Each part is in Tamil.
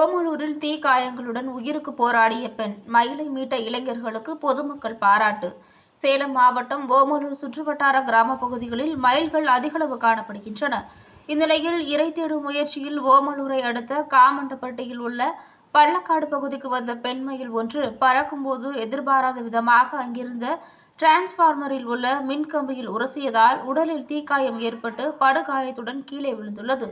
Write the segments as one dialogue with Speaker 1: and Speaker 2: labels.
Speaker 1: ஓமலூரில் தீ காயங்களுடன் உயிருக்கு போராடிய பெண் மயிலை மீட்ட இளைஞர்களுக்கு பொதுமக்கள் பாராட்டு. சேலம் மாவட்டம் ஓமலூர் சுற்றுவட்டார கிராம பகுதிகளில் மயில்கள் அதிகளவு காணப்படுகின்றன. இந்நிலையில் இறை தேடும் முயற்சியில் ஓமலூரை அடுத்த காமண்டப்பட்டியில் உள்ள பள்ளக்காடு பகுதிக்கு வந்த பெண் மயில் ஒன்று பறக்கும்போது எதிர்பாராத விதமாக அங்கிருந்த டிரான்ஸ்பார்மரில் உள்ள மின்கம்பியில் உரசியதால் உடலில் தீக்காயம் ஏற்பட்டு படுகாயத்துடன் கீழே விழுந்துள்ளது.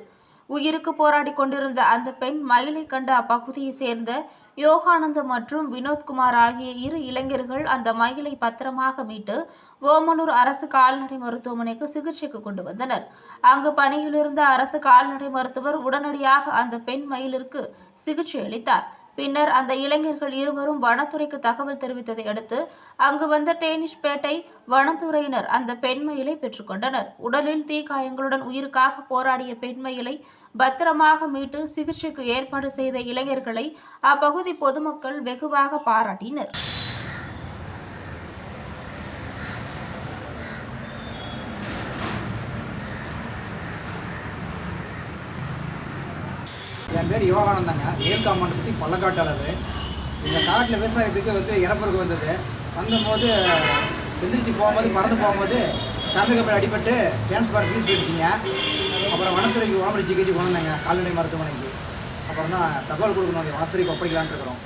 Speaker 1: உயிருக்கு போராடி கொண்டிருந்த அந்த பெண் மயிலை கண்ட அப்பகுதியை சேர்ந்த யோகானந்தம் மற்றும் வினோத்குமார் ஆகிய இரு இளைஞர்கள் அந்த மயிலை பத்திரமாக மீட்டு ஓமலூர் அரசு கால்நடை மருத்துவமனைக்கு சிகிச்சைக்கு கொண்டு வந்தனர். அங்கு பணியிலிருந்த அரசு கால்நடை மருத்துவர் உடனடியாக அந்த பெண் மயிலிற்கு சிகிச்சை அளித்தார். பின்னர் அந்த இளைஞர்கள் இருவரும் வனத்துறைக்கு தகவல் தெரிவித்ததை அடுத்து அங்கு வந்த டேனிஷ்பேட்டை வனத்துறையினர் அந்த பெண்மயிலை பெற்றுக்கொண்டனர் உடலில் தீக்காயங்களுடன் உயிருக்காக போராடிய பெண்மயிலை பத்திரமாக மீட்டு சிகிச்சைக்கு ஏற்பாடு செய்த இளைஞர்களை அப்பகுதி பொதுமக்கள் வெகுவாக பாராட்டினர்.
Speaker 2: என் பேர் யோகானந்தாங்க. ஏற்காமண்டை பற்றி பள்ளக்காட்டு அளவு. இந்த காட்டில் விவசாயத்துக்கு வந்து இறப்புறக்கு வந்தது. வந்தபோது எந்திரிச்சு போகும்போது பறந்து போகும்போது கரண்ட் கம்பெனி அடிபட்டு டிரான்ஸ்பார் ஃபீஸ் போயிடுச்சிங்க அப்புறம் வனத்துறைக்கு உடம்பு சிகிச்சை கொண்டு வந்தாங்க கால்நடை மருத்துவமனைக்கு. அப்புறம் தான் தகவல் கொடுக்கணும் வனத்துறைக்கு ஒப்படைக்கலான்ட்டு இருக்கிறோம்.